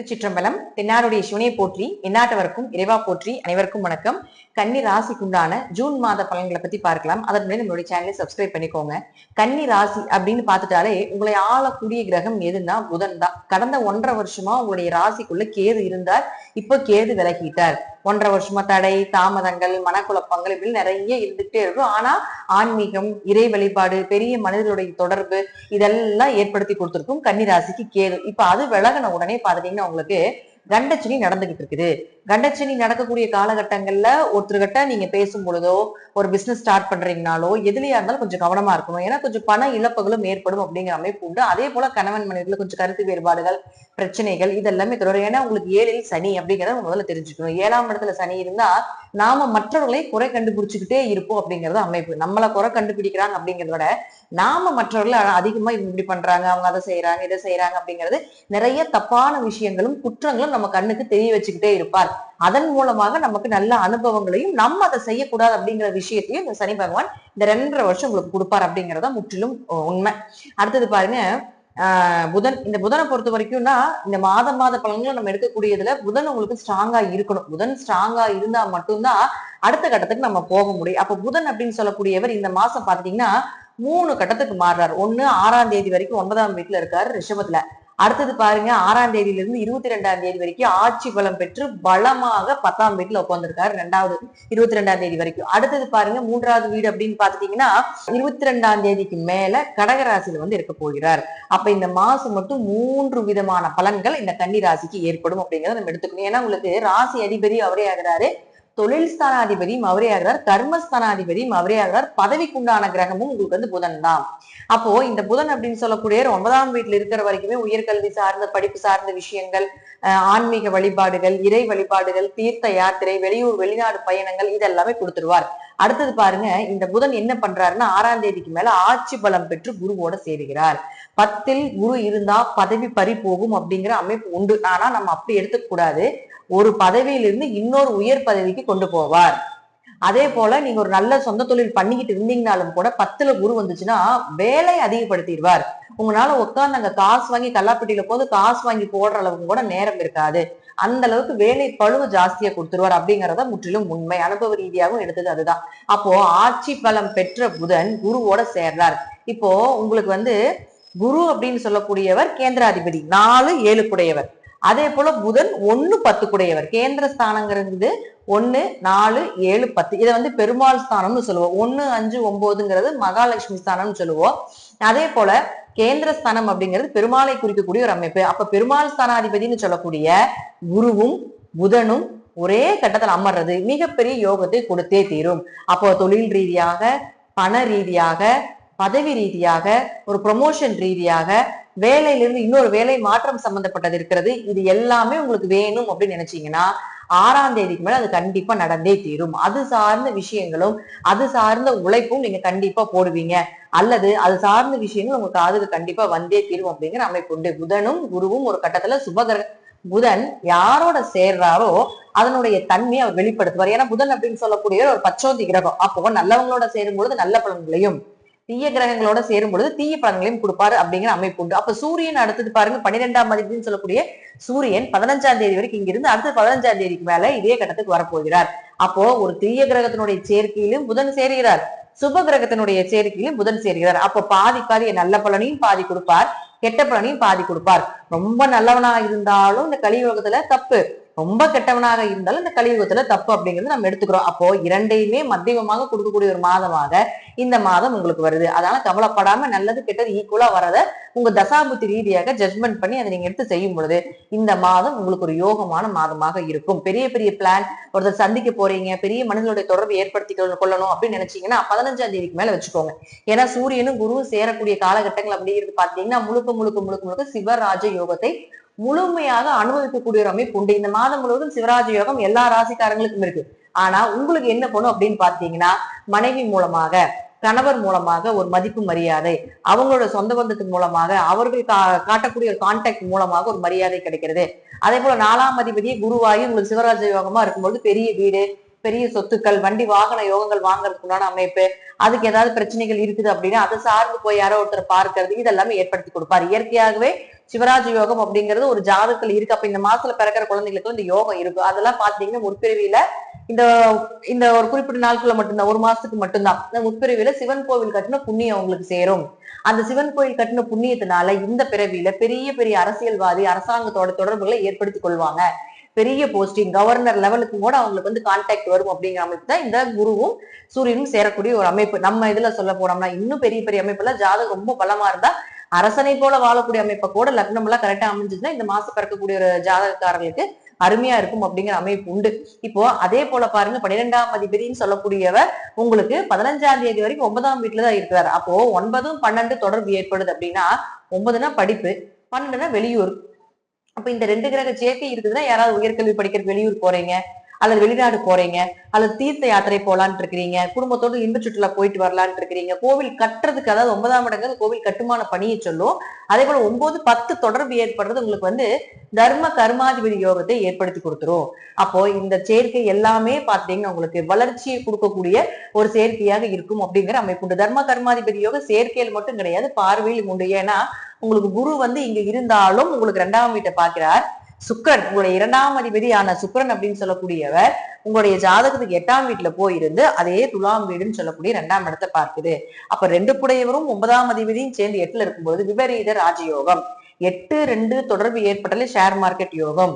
திருச்சிற்றம்பலம் தென்னாருடைய சிவனையை போற்றி எந்நாட்டவருக்கும் இறைவா போற்றி அனைவருக்கும் வணக்கம். கன்னி ராசிக்குண்டான ஜூன் மாத பலன்களை பத்தி பார்க்கலாம். அதன் முன்னாடி நம்மளுடைய சேனலை சப்ஸ்கிரைப் பண்ணிக்கோங்க. கன்னி ராசி அப்படின்னு பார்த்துட்டாலே உங்களை ஆளக்கூடிய கிரகம் எதுன்னா புதன் தான். கடந்த ஒன்றரை வருஷமா உங்களுடைய ராசிக்குள்ள கேது இருந்தார். இப்போ கேது விலகிட்டார். ஒன்றரை வருஷமா தடை தாமதங்கள் மனக்குழப்பங்கள் இப்படி நிறைய இருந்துகிட்டே இருக்கும். ஆனா ஆன்மீகம் இறை வழிபாடு பெரிய மனிதர்களுடைய தொடர்பு இதெல்லாம் ஏற்படுத்தி கொடுத்திருக்கும் கன்னிராசிக்கு கேது. இப்ப அது விலகின உடனே பாத்தீங்கன்னா உங்களுக்கு கண்டச்சனி நடந்துகிட்டு இருக்குது. கண்டச்சனி நடக்கக்கூடிய காலகட்டங்கள்ல ஒருத்தர்கிட்ட நீங்க பேசும் பொழுதோ ஒரு பிசினஸ் ஸ்டார்ட் பண்றீங்கனாலோ எதுலயா இருந்தாலும் கொஞ்சம் கவனமா இருக்கணும். ஏன்னா கொஞ்சம் பண இழப்புகளும் ஏற்படும் அப்படிங்கிற அமைப்பு உண்டு. அதே போல கணவன் மனைவில கொஞ்சம் கருத்து வேறுபாடுகள் பிரச்சனைகள் இதெல்லாமே தொடரும். ஏன்னா உங்களுக்கு ஏழில் சனி அப்படிங்கறத முதல்ல தெரிஞ்சுக்கணும். ஏழாம் இடத்துல சனி இருந்தா நாம மற்றவர்களை குறை கண்டுபிடிச்சுக்கிட்டே இருப்போம் அப்படிங்கறது அமைப்பு. நம்மள குறை கண்டுபிடிக்கிறாங்க அப்படிங்கிறத விட நாம மற்றவர்களை அதிகமா இவங்க இப்படி பண்றாங்க அவங்க அதை செய்யறாங்க இதை செய்யறாங்க அப்படிங்கிறது நிறைய தப்பான விஷயங்களும் குற்றங்களும் நம்ம கண்ணுக்கு தெரிய வச்சுக்கிட்டே இருப்பார். அதன் மூலமாக நமக்கு நல்ல அனுபவங்களையும் நம்ம அதை செய்யக்கூடாது அப்படிங்கிற விஷயத்தையும் இந்த சனி பகவான் இந்த ரெண்டரை வருஷம் உங்களுக்கு கொடுப்பார் அப்படிங்கிறத முற்றிலும் உண்மை. அடுத்தது பாருங்க புதன். இந்த புதனை பொறுத்த வரைக்கும்னா இந்த மாதம் மாத பலன்களை நம்ம எடுக்கக்கூடியதுல புதன் உங்களுக்கு ஸ்ட்ராங்கா இருக்கணும். புதன் ஸ்ட்ராங்கா இருந்தா மட்டும்தான் அடுத்த கட்டத்துக்கு நம்ம போக முடியும். அப்ப புதன் அப்படின்னு சொல்லக்கூடியவர் இந்த மாசம் பாத்தீங்கன்னா மூணு கட்டத்துக்கு மாறுறாரு. ஒண்ணு ஆறாம் தேதி வரைக்கும் ஒன்பதாம் வீட்டுல இருக்காரு ரிஷபத்துல. அடுத்தது பாருங்க ஆறாம் தேதியில இருந்து இருபத்தி ரெண்டாம் தேதி வரைக்கும் ஆட்சி பலம் பெற்று பலமாக பத்தாம் வீட்டுல உட்காந்துருக்காரு ரெண்டாவது இருபத்தி ரெண்டாம் தேதி வரைக்கும். அடுத்தது பாருங்க மூன்றாவது வீடு அப்படின்னு பாத்துட்டீங்கன்னா இருபத்தி ரெண்டாம் தேதிக்கு மேல கடகராசியில வந்து இருக்க போகிறார். அப்ப இந்த மாசம் மட்டும் மூன்று விதமான பலன்கள் இந்த கன்னி ராசிக்கு ஏற்படும் அப்படிங்கறத நம்ம எடுத்துக்கணும். ஏன்னா உங்களுக்கு ராசி அதிபதி அவரே ஆகிறாரு. தொழில் ஸ்தானாதிபதியும் அவரே ஆகிறார் கர்மஸ்தானாதிபதியும் அவரே ஆகிறார் பதவிக்குண்டான கிரகமும் உங்களுக்கு வந்து புதன் தான். அப்போ இந்த புதன் அப்படின்னு சொல்லக்கூடிய ஒன்பதாம் வீட்டுல இருக்கிற வரைக்குமே உயர்கல்வி சார்ந்த படிப்பு சார்ந்த விஷயங்கள் ஆன்மீக வழிபாடுகள் இறை வழிபாடுகள் தீர்த்த யாத்திரை வெளியூர் வெளிநாடு பயணங்கள் இதெல்லாமே கொடுத்துருவார். அடுத்தது பாருங்க இந்த புதன் என்ன பண்றாருன்னா ஆறாம் தேதிக்கு மேல ஆட்சி பலம் பெற்று குருவோட சேருகிறார். பத்தில் குரு இருந்தா பதவி பறி போகும் அப்படிங்கிற அமைப்பு உண்டு. ஆனா நம்ம அப்படி எடுத்துக்க கூடாது ஒரு பதவியிலிருந்து இன்னொரு உயர் பதவிக்கு கொண்டு போவார். அதே போல நீங்க ஒரு நல்ல சொந்த தொழில் பண்ணிக்கிட்டு இருந்தீங்கனாலும் கூட பத்துல குரு வந்துச்சுன்னா வேலை அதிகப்படுத்திடுவார். உங்களால உட்காந்து அங்க காசு வாங்கி கல்லாப்பட்டியில போது காசு வாங்கி போடுற அளவுக்கு கூட நேரம் இருக்காது. அந்த அளவுக்கு வேலை பழுவு ஜாஸ்தியா கொடுத்துருவார் அப்படிங்கறத முற்றிலும் உண்மை. அனுபவ ரீதியாகவும் எடுத்தது அதுதான். அப்போ ஆட்சி பலம் பெற்ற புதன் குருவோட சேர்றார். இப்போ உங்களுக்கு வந்து குரு அப்படின்னு சொல்லக்கூடியவர் கேந்திராதிபதி. நாலு ஏழு குடையவர் அதே போல புதன் ஒன்னு பத்து கூடையவர் கேந்திர ஸ்தானங்கிறது ஒன்னு நாலு ஏழு பத்து. இதை வந்து பெருமாள் ஸ்தானம்னு சொல்லுவோம். ஒன்னு அஞ்சு ஒன்பதுங்கிறது மகாலட்சுமி ஸ்தானம்னு சொல்லுவோம். அதே போல கேந்திர ஸ்தானம் அப்படிங்கிறது பெருமாளை குறிக்கக்கூடிய ஒரு அமைப்பு. அப்ப பெருமாள் ஸ்தானாதிபதினு சொல்லக்கூடிய குருவும் புதனும் ஒரே கட்டத்தில் அமர்றது மிகப்பெரிய யோகத்தை கொடுத்தே தீரும். அப்போ தொழில் ரீதியாக பண ரீதியாக பதவி ரீதியாக ஒரு ப்ரொமோஷன் ரீதியாக வேலையிலிருந்து இன்னொரு வேலை மாற்றம் சம்பந்தப்பட்டது இருக்கிறது. இது எல்லாமே உங்களுக்கு வேணும் அப்படின்னு நினைச்சீங்கன்னா ஆறாம் தேதிக்கு மேல அது கண்டிப்பா நடந்தே தீரும். அது சார்ந்த விஷயங்களும் அது சார்ந்த உழைப்பும் நீங்க கண்டிப்பா போடுவீங்க. அல்லது அது சார்ந்த விஷயங்கள் உங்க காதுக்கு கண்டிப்பா வந்தே தீரும் அப்படிங்கிற அமைப்பு உண்டு. புதனும் குருவும் ஒரு கட்டத்துல சுபகர புதன் யாரோட சேர்றாரோ அதனுடைய தன்மையை அவர் வெளிப்படுத்துவார். ஏன்னா புதன் அப்படின்னு சொல்லக்கூடிய ஒரு பச்சோந்தி கிரகம். அப்போ நல்லவங்களோட சேரும் பொழுது நல்ல பலன்களையும் தீய கிரகங்களோட சேரும் பொழுது தீய பலன்களையும் கொடுப்பாரு அப்படிங்கிற அமைப்பு உண்டு. அப்ப சூரியன் அடுத்தது பாருங்க பன்னிரெண்டாம் மதிப்புன்னு சொல்லக்கூடிய சூரியன் பதினஞ்சாம் தேதி வரைக்கும் இங்கிருந்து அடுத்த பதினஞ்சாம் தேதிக்கு மேல இதே கட்டத்துக்கு வரப்போகிறார். அப்போ ஒரு தீய கிரகத்தினுடைய சேர்க்கையிலும் புதன் சேருகிறார். சுப கிரகத்தினுடைய சேர்க்கையிலும் புதன் சேர்கிறார். அப்போ பாதி பாதி நல்ல பலனையும் பாதி கொடுப்பார் கெட்ட பலனையும் பாதி கொடுப்பார். ரொம்ப நல்லவனா இருந்தாலும் இந்த கலியுலகத்துல தப்பு. ரொம்ப கெட்டவனாக இருந்தாலும் இந்த கலியுகத்துல தப்பு அப்படிங்கிறது நம்ம எடுத்துக்கிறோம். அப்போ இரண்டையுமே மத்தியமமாக கொடுக்கக்கூடிய ஒரு மாதமாக இந்த மாதம் உங்களுக்கு வருது. அதனால கவலைப்படாம நல்லது கெட்டது ஈக்குவலா வரத உங்க தசாபுத்தி ரீதியாக ஜட்மெண்ட் பண்ணி அதை நீங்க எடுத்து செய்யும் பொழுது இந்த மாதம் உங்களுக்கு ஒரு யோகமான மாதமாக இருக்கும். பெரிய பெரிய பிளான் ஒருத்தர் சந்திக்க போறீங்க. பெரிய மனிதனுடைய தொடர்பு ஏற்படுத்தி கொள்ளணும் அப்படின்னு நினைச்சீங்கன்னா பதினஞ்சாம் தேதிக்கு மேல வச்சுக்கோங்க. ஏன்னா சூரியனும் குருவும் சேரக்கூடிய காலகட்டங்கள் அப்படிங்கிறது பாத்தீங்கன்னா முழுக்க முழுக்க முழுக்க முழுக்க சிவராஜ யோகத்தை முழுமையாக அனுபவிக்கக்கூடிய ஒரு அமைப்பு உண்டு. இந்த மாதம் முழுவதும் சிவராஜ யோகம் எல்லா ராசிக்காரங்களுக்கும் இருக்கு. ஆனா உங்களுக்கு என்ன பண்ணும் அப்படின்னு பாத்தீங்கன்னா மனைவி மூலமாக கணவர் மூலமாக ஒரு மதிப்பு மரியாதை அவங்களோட சொந்த பந்தத்தின் மூலமாக அவர்கள் கா காட்டக்கூடிய ஒரு கான்டாக்ட் மூலமாக ஒரு மரியாதை கிடைக்கிறது. அதே போல நாலாம் அதிபதியே குருவாயி உங்களுக்கு சிவராஜ யோகமா இருக்கும்போது பெரிய வீடு பெரிய சொத்துக்கள் வண்டி வாகன யோகங்கள் வாங்குறதுக்குண்டான அமைப்பு அதுக்கு ஏதாவது பிரச்சனைகள் இருக்குது அப்படின்னா அதை சார்ந்து போய் யாரோ ஒருத்தர் பார்க்கறது இதெல்லாமே ஏற்படுத்தி கொடுப்பார். இயற்கையாகவே சிவராஜ் யோகம் அப்படிங்கிறது ஒரு ஜாதகத்துல இருக்கு. அப்ப இந்த மாசத்துல பிறக்கிற குழந்தைகளுக்கு இந்த யோகம் இருக்கும். அதெல்லாம் பாத்தீங்கன்னா முற்பிறவியில இந்த இந்த ஒரு குறிப்பிட்ட நாட்குள்ள மட்டும்தான் ஒரு மாசத்துக்கு மட்டும்தான். இந்த முற்பிறவியில சிவன் கோவில் கட்டின புண்ணியம் அவங்களுக்கு சேரும். அந்த சிவன் கோயில் கட்டின புண்ணியத்தினால இந்த பிறவியில பெரிய பெரிய அரசியல்வாதி அரசாங்கத்தோட தொடர்புகளை ஏற்படுத்திக் கொள்வாங்க. பெரிய போஸ்டிங் கவர்னர் லெவலுக்கு கூட அவங்களுக்கு வந்து கான்டாக்ட் வரும் அப்படிங்கிற அமைப்பு தான் இந்த குருவும் சூரியனும் சேரக்கூடிய ஒரு அமைப்பு. நம்ம இதுல சொல்ல போனோம்னா இன்னும் பெரிய பெரிய அமைப்புல ஜாதகம் ரொம்ப பலமா இருந்தா அரசனை போல வாழக்கூடிய அமைப்பை கூட லக்னம் எல்லாம் கரெக்டா அமைஞ்சதுன்னா இந்த மாசம் பிறக்கக்கூடிய ஒரு ஜாதகக்காரர்களுக்கு அருமையா இருக்கும் அப்படிங்கிற அமைப்பு உண்டு. இப்போ அதே போல பாருங்க பன்னிரெண்டாம் அதிபதினு சொல்லக்கூடியவர் உங்களுக்கு பதினஞ்சாம் தேதி வரைக்கும் ஒன்பதாம் வீட்டுல தான் இருக்கிறார். அப்போ ஒன்பதும் பன்னெண்டு தொடர்பு ஏற்படுது அப்படின்னா ஒன்பதுனா படிப்பு பன்னெண்டுனா வெளியூர். அப்ப இந்த ரெண்டு கிரக சேர்க்கை இருக்குதுன்னா யாராவது உயர்கல்வி படிக்கிறதுக்கு வெளியூர் போறீங்க. அல்லது வெளிநாடு போறீங்க அல்லது தீர்த்த யாத்திரை போலான்னு இருக்கிறீங்க குடும்பத்தோடு இன்ப சுற்றுலா போயிட்டு வரலான்னு இருக்கிறீங்க கோவில் கட்டுறதுக்கு அதாவது ஒன்பதாம் இடங்கள் கோவில் கட்டுமான பணியை சொல்லும். அதே போல ஒன்பது பத்து தொடர்பு ஏற்படுறது உங்களுக்கு வந்து தர்ம கர்மாதிபதி யோகத்தை ஏற்படுத்தி கொடுத்துரும். அப்போ இந்த சேர்க்கை எல்லாமே பாத்தீங்கன்னா உங்களுக்கு வளர்ச்சியை கொடுக்கக்கூடிய ஒரு சேர்க்கையாக இருக்கும் அப்படிங்கிற அமைப்பு உண்டு. தர்ம கர்மாதிபதி யோகம் சேர்க்கையில் மட்டும் கிடையாது பார்வையில் உண்டு. ஏன்னா உங்களுக்கு குரு வந்து இங்க இருந்தாலும் உங்களுக்கு ரெண்டாம் வீட்டை பார்க்கிறார். சுக்கரன் உங்களுடைய இரண்டாம் அதிபதியான சுக்கரன் அப்படின்னு சொல்லக்கூடியவர் உங்களுடைய ஜாதகத்துக்கு எட்டாம் வீட்டுல போயிருந்து அதே துலாம் வீடுன்னு சொல்லக்கூடிய ரெண்டாம் இடத்தை பார்க்குது. அப்ப ரெண்டு புடையவரும் ஒன்பதாம் அதிபதியும் சேர்ந்து எட்டுல இருக்கும்போது விபரீத ராஜயோகம். எட்டு ரெண்டு தொடர்பு ஏற்பட்டாலே ஷேர் மார்க்கெட் யோகம்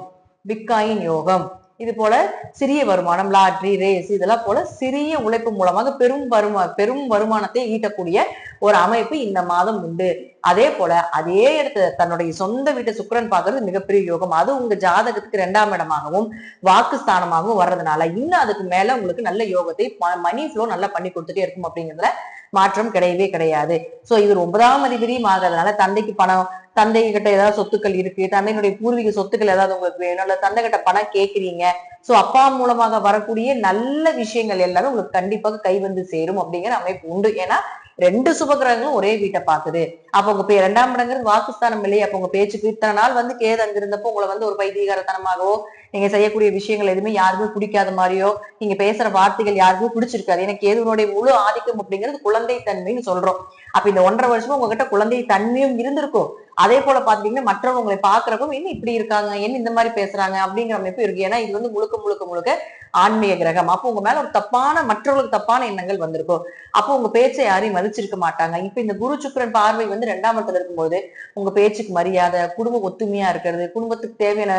பிட்காயின் யோகம். இது போல சிறிய வருமானம் லாட்ரி ரேஸ் இதெல்லாம் போல சிறிய உழைப்பு மூலமாக பெரும் வருமா பெரும் வருமானத்தை ஈட்டக்கூடிய ஒரு அமைப்பு இந்த மாதம் உண்டு. அதே போல அதே இடத்துல தன்னுடைய சொந்த வீட்டை சுக்கரன் பார்க்கறது மிகப்பெரிய யோகம். அது உங்க ஜாதகத்துக்கு இரண்டாம் இடமாகவும் வாக்குஸ்தானமாகவும் வர்றதுனால இன்னும் அதுக்கு மேல உங்களுக்கு நல்ல யோகத்தை மணி ஃப்ளோ நல்லா பண்ணி கொடுத்துட்டே இருக்கும் அப்படிங்கிறதுல மாற்றம் கிடையவே கிடையாது. சோ இவர் ஒன்பதாம் அதிபதியும் ஆகிறதுனால தந்தைக்கு பணம் தந்தை கிட்ட ஏதாவது சொத்துக்கள் இருக்கு தந்தையினுடைய பூர்வீக சொத்துக்கள் ஏதாவது உங்களுக்கு வேணும் இல்ல தந்தை கிட்ட பணம் கேட்குறீங்க சோ அப்பா மூலமாக வரக்கூடிய நல்ல விஷயங்கள் எல்லாமே உங்களுக்கு கண்டிப்பாக கை வந்து சேரும் அப்படிங்கிற அமைப்பு உண்டு. ஏன்னா ரெண்டு சுபகிரகங்களும் ஒரே வீட்டை பாக்குது அப்ப உங்க பே இரண்டாம் இடங்கிறது வாக்குஸ்தானம் இல்லையே அப்ப உங்க பேச்சுக்கு இத்தனை நாள் வந்து கேது அங்கிருந்தப்போ உங்களை வந்து ஒரு பைத்தியகாரத்தனமாகவோ நீங்க செய்யக்கூடிய விஷயங்கள் எதுவுமே யாருக்குமே பிடிக்காத மாதிரியோ நீங்க பேசுற வார்த்தைகள் யாருக்குமே பிடிச்சிருக்காது. ஏன்னா கேதுவனுடைய முழு ஆதிக்கம் அப்படிங்கிறது குழந்தை தன்மைன்னு சொல்றோம். அப்ப இந்த ஒன்றரை வருஷமா உங்ககிட்ட குழந்தை தன்மையும் இருந்திருக்கும். அதே போல பாத்தீங்கன்னா மற்றவங்க உங்களை பாக்குறப்போ என்ன இப்படி இருக்காங்க? என்ன இந்த மாதிரி பேசுறாங்க? அப்படிங்கிற அமைப்பு இருக்கு. ஏன்னா இது வந்து முழுக்க முழுக்க முழுக்க ஆன்மீக கிரகம். அப்போ உங்க மேல ஒரு தப்பான மற்றவர்களுக்கு தப்பான எண்ணங்கள் வந்திருக்கும். அப்போ உங்க பேச்சை யாரையும் மதிச்சிருக்க மாட்டாங்க. இப்ப இந்த குரு சுக்கரன் பார்வை வந்து ரெண்டாம் இடத்துல இருக்கும்போது உங்க பேச்சுக்கு மரியாதை குடும்ப ஒத்துமையா இருக்கிறது குடும்பத்துக்கு தேவையான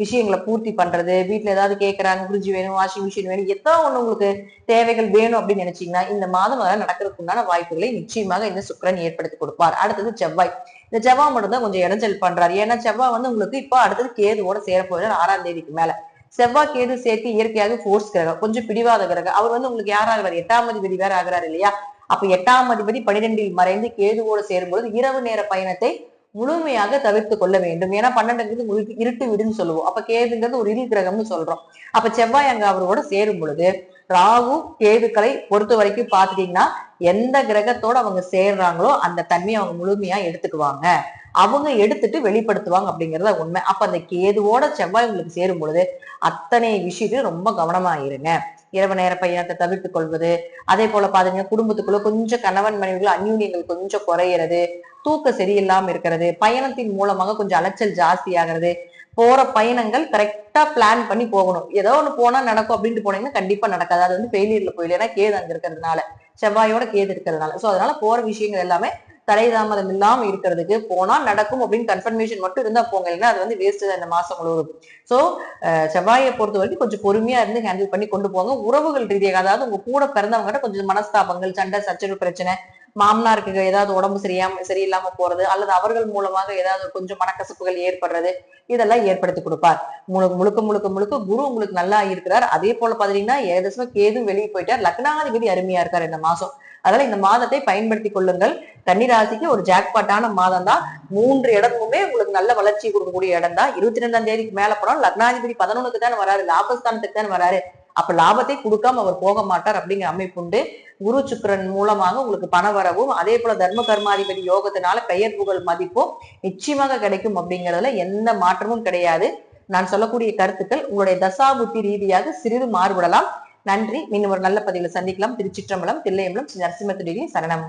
விஷயங்களை பூர்த்தி பண்றது வீட்டுல ஏதாவது கேட்கறாங்க ஃப்ரிட்ஜ் வேணும் வாஷிங் மிஷின் வேணும் எத்தனை ஒண்ணு உங்களுக்கு தேவைகள் வேணும் அப்படின்னு நினைச்சீங்கன்னா இந்த மாதம் அதெல்லாம் நடக்கிறதுக்கு வாய்ப்புகளை நிச்சயமாக இந்த சுக்கரன் ஏற்படுத்தி கொடுப்பார். அடுத்தது செவ்வாய். இந்த செவ்வாய் மட்டும் தான் கொஞ்சம் இடைஞ்சல் பண்றாரு. ஏன்னா செவ்வாய் வந்து உங்களுக்கு இப்போ அடுத்தது கேதுவோட சேரப்போகிறார் ஆறாம் தேதிக்கு மேல. செவ்வாய் கேது சேர்த்து இயற்கையாக ஃபோர்ஸ் கிரகம் கொஞ்சம் பிடிவாத கிரகம். அவர் வந்து உங்களுக்கு யாராக எட்டாம் அதிபதி வேற ஆகிறாரு இல்லையா? அப்ப எட்டாம் அதிபதி பனிரெண்டில் மறைந்து கேதுவோட சேரும்போது இரவு நேர பயணத்தை முழுமையாக தவிர்த்து கொள்ள வேண்டும். ஏன்னா பன்னெண்டுங்கிறது இருட்டு வீடுன்னு சொல்லுவோம். அப்ப கேதுங்கிறது ஒரு இருள் கிரகம்னு சொல்றோம். அப்ப செவ்வாய் அங்க அவரோட சேரும் பொழுது ராகு கேதுக்களை பொறுத்த வரைக்கும் பாத்துட்டீங்கன்னா எந்த கிரகத்தோட அவங்க சேர்றாங்களோ அந்த தன்மையை அவங்க முழுமையா எடுத்துக்குவாங்க. அவங்க எடுத்துட்டு வெளிப்படுத்துவாங்க அப்படிங்கறத உண்மை. அப்ப அந்த கேதுவோட செவ்வாய் உங்களுக்கு சேரும் பொழுது அத்தனை விஷயத்தையும் ரொம்ப கவனமா இருங்க இரவு நேர பயணத்தை தவிர்த்து கொள்வது. அதே போல பாத்தீங்கன்னா குடும்பத்துக்குள்ள கொஞ்சம் கணவன் மனைவிகள் அந்யூன்யங்கள் கொஞ்சம் குறையிறது. தூக்க சரியில்லாம இருக்கிறது பயணத்தின் மூலமாக கொஞ்சம் அலைச்சல் ஜாஸ்தி ஆகிறது போற பயணங்கள் கரெக்டா பிளான் பண்ணி போகணும். ஏதோ ஒண்ணு போனா நடக்கும் அப்படின்ட்டு போனீங்கன்னா கண்டிப்பா நடக்காது. அது வந்து ஃபெயிலியர்ல போயில ஏன்னா கேது அங்க இருக்கிறதுனால. செவ்வாயோட கேது இருக்கிறதுனால. சோ அதனால போற விஷயங்கள் எல்லாமே தடை தாமதம் இல்லாம இருக்கிறதுக்கு போனா நடக்கும் அப்படின்னு கன்ஃபர்மேஷன் மட்டும் இருந்தா போங்க. இல்லைன்னா அது வந்து வேஸ்ட் தான் இந்த மாசம் முழுவதும். சோ செவ்வாயை பொறுத்த வரைக்கும் கொஞ்சம் பொறுமையா இருந்து ஹேண்டில் பண்ணி கொண்டு போங்க. உறவுகள் ரீதியாக அதாவது உங்க கூட பிறந்தவங்க கொஞ்சம் மனஸ்தாபங்கள் சண்டை சச்சரவு பிரச்சனை மாமனாருக்கு ஏதாவது உடம்பு சரியாம சரியில்லாம போறது அல்லது அவர்கள் மூலமாக ஏதாவது கொஞ்சம் மனக்கசப்புகள் ஏற்படுறது இதெல்லாம் ஏற்படுத்தி கொடுப்பார். முழுக்க முழுக்க முழுக்க முழுக்க குரு உங்களுக்கு நல்லா இருக்கிறார். அதே போல பாத்தீங்கன்னா ஏதசமா கேதும் வெளியே போயிட்டார். லக்னாதிபதி அருமையா இருக்கார் இந்த மாசம் அதனால இந்த மாதத்தை பயன்படுத்தி கொள்ளுங்கள். கன்னிராசிக்கு ஒரு ஜாக்பாட்டான மாதம் தான் மூன்று இடமுமே உங்களுக்கு நல்ல வளர்ச்சி கொடுக்கக்கூடிய இடம் தான் இருபத்தி ரெண்டாம் தேதிக்கு மேல போனால் லக்னாதிபதி பதினொன்னுக்கு தானே வராரு. லாபஸ்தானத்துக்கு தானே வராரு. அப்ப லாபத்தை கொடுக்காம அவர் போக மாட்டார் அப்படிங்கிற அமைப்பு உண்டு. குரு சுக்கரன் மூலமாக உங்களுக்கு பண வரவும் அதே போல தர்ம கர்மாதிபதி யோகத்தினால பெயர் புகழ் மதிப்பும் நிச்சயமாக கிடைக்கும் அப்படிங்கறதுல எந்த மாற்றமும் கிடையாது. நான் சொல்லக்கூடிய கருத்துக்கள் உங்களுடைய தசாபுத்தி ரீதியாக சிறிது மாறுபடலாம். நன்றி. மீண்டும் ஒரு நல்ல பதிவில் சந்திக்கலாம். திருச்சிற்றம்பலம் தில்லையம்பலம் நரசிம்மத்துடைய சரணம்.